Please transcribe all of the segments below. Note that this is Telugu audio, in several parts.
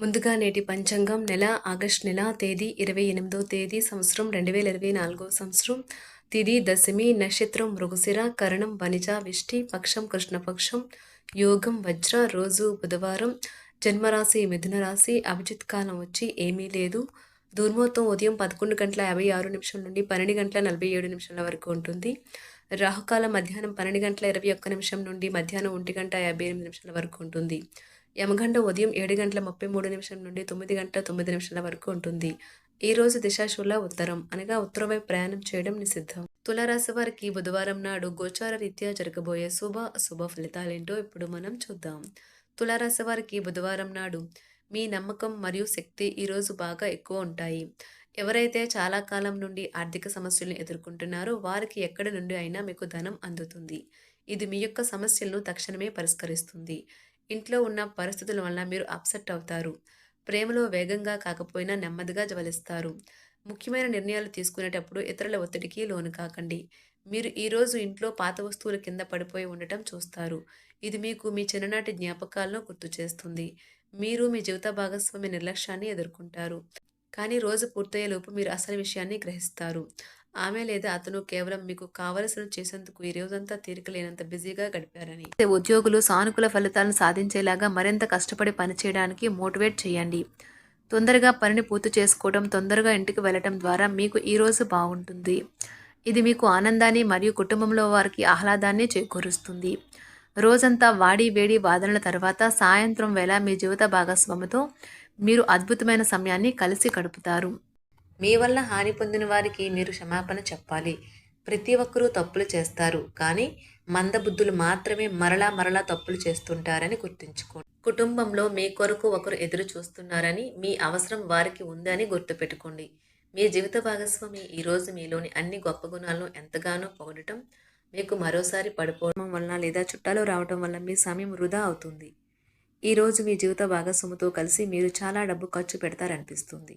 ముందుగా నేటి పంచాంగం నెల ఆగస్ట్ నెల తేదీ ఇరవై ఎనిమిదో తేదీ సంవత్సరం రెండు వేల ఇరవై నాలుగో సంవత్సరం. తిది దశమి నక్షత్రం మృగశిర కరణం వనిజ విష్టి పక్షం కృష్ణపక్షం యోగం వజ్ర రోజు బుధవారం. జన్మరాశి మిథున రాశి అభిజిత్ కాలం వచ్చి ఏమీ లేదు. దుర్మోత్తం ఉదయం పదకొండు గంటల యాభై ఆరు నిమిషం నుండి పన్నెండు గంటల నలభై ఏడు నిమిషాల వరకు ఉంటుంది. రాహుకాలం మధ్యాహ్నం పన్నెండు గంటల ఇరవై ఒక్క నిమిషం నుండి మధ్యాహ్నం ఒంటి గంట యాభై ఎనిమిది నిమిషాల వరకు ఉంటుంది. యమగండ ఉదయం ఏడు గంటల ముప్పై మూడు నిమిషం నుండి తొమ్మిది గంటల తొమ్మిది నిమిషాల వరకు ఉంటుంది. ఈ రోజు దిశాశూల ఉత్తరం. అనగా ఉత్తరం వైపు ప్రయాణం చేయడం నిషిద్ధం. తులారాశి వారికి బుధవారం నాడు గోచార రీత్యా జరగబోయే శుభ అశుభ ఫలితాలేంటో ఇప్పుడు మనం చూద్దాం. తులారాశి వారికి బుధవారం నాడు మీ నమ్మకం మరియు శక్తి ఈరోజు బాగా ఎక్కువ ఉంటాయి. ఎవరైతే చాలా కాలం నుండి ఆర్థిక సమస్యలను ఎదుర్కొంటున్నారో వారికి ఎక్కడి నుండి అయినా మీకు ధనం అందుతుంది. ఇది మీ యొక్క సమస్యలను తక్షణమే పరిష్కరిస్తుంది. ఇంట్లో ఉన్న పరిస్థితుల వల్ల మీరు అప్సెట్ అవుతారు. ప్రేమలో వేగంగా కాకపోయినా నెమ్మదిగా జ్వలిస్తారు. ముఖ్యమైన నిర్ణయాలు తీసుకునేటప్పుడు ఇతరుల ఒత్తిడికి లోను కాకండి. మీరు ఈరోజు ఇంట్లో పాత వస్తువుల కింద పడిపోయి ఉండటం చూస్తారు. ఇది మీకు మీ చిన్ననాటి జ్ఞాపకాలను గుర్తు చేస్తుంది. మీరు మీ జీవిత భాగస్వామి నిర్లక్ష్యాన్ని ఎదుర్కొంటారు. కానీ రోజు పూర్తయ్యేలోపు మీరు అసలు విషయాన్ని గ్రహిస్తారు. ఆమె లేదా అతను కేవలం మీకు కావలసిన చేసేందుకు ఈ రోజంతా తీరిక లేనంత బిజీగా గడిపారని. ఉద్యోగులు సానుకూల ఫలితాలను సాధించేలాగా మరింత కష్టపడి పనిచేయడానికి మోటివేట్ చేయండి. తొందరగా పనిని పూర్తి చేసుకోవడం తొందరగా ఇంటికి వెళ్ళటం ద్వారా మీకు ఈ రోజు బాగుంటుంది. ఇది మీకు ఆనందాన్ని మరియు కుటుంబంలో వారికి ఆహ్లాదాన్ని చేకూరుస్తుంది. రోజంతా వాడి వేడి వాదనల తర్వాత సాయంత్రం వేళ మీ జీవిత భాగస్వామితో మీరు అద్భుతమైన సమయాన్ని కలిసి గడుపుతారు. మీ వల్ల హాని పొందిన వారికి మీరు క్షమాపణ చెప్పాలి. ప్రతి ఒక్కరూ తప్పులు చేస్తారు. కానీ మందబుద్ధులు మాత్రమే మరలా మరలా తప్పులు చేస్తుంటారని గుర్తుంచుకోండి. కుటుంబంలో మీ కొరకు ఒకరు ఎదురు చూస్తున్నారని మీ అవసరం వారికి ఉందని గుర్తుపెట్టుకోండి. మీ జీవిత భాగస్వామి ఈరోజు మీలోని అన్ని గొప్ప గుణాలను ఎంతగానో పొగడటం మీకు మరోసారి పడిపోవడం వలన లేదా చుట్టాలు రావడం వల్ల మీ సమయం వృధా అవుతుంది. ఈరోజు మీ జీవిత భాగస్వామితో కలిసి మీరు చాలా డబ్బు ఖర్చు పెడతారనిపిస్తుంది.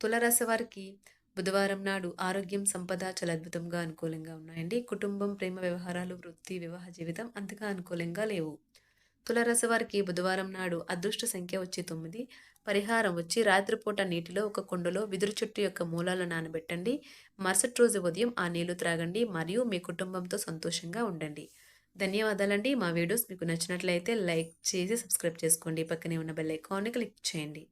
తులరాశి వారికి బుధవారం నాడు ఆరోగ్యం సంపద చాలా అద్భుతంగా అనుకూలంగా ఉన్నాయండి. కుటుంబం ప్రేమ వ్యవహారాలు వృత్తి వివాహ జీవితం అంతగా అనుకూలంగా లేవు. తులరాశి వారికి బుధవారం నాడు అదృష్ట సంఖ్య వచ్చి తొమ్మిది. పరిహారం వచ్చి రాత్రిపూట నీటిలో ఒక కుండలో విదురు చెట్టు యొక్క మూలాలను నానబెట్టండి. మరుసటి రోజు ఉదయం ఆ నీళ్ళు త్రాగండి మరియు మీ కుటుంబంతో సంతోషంగా ఉండండి. ధన్యవాదాలండి. మా వీడియోస్ మీకు నచ్చినట్లయితే లైక్ చేసి సబ్స్క్రైబ్ చేసుకోండి. పక్కనే ఉన్న బెల్ ఐకాన్ని క్లిక్ చేయండి.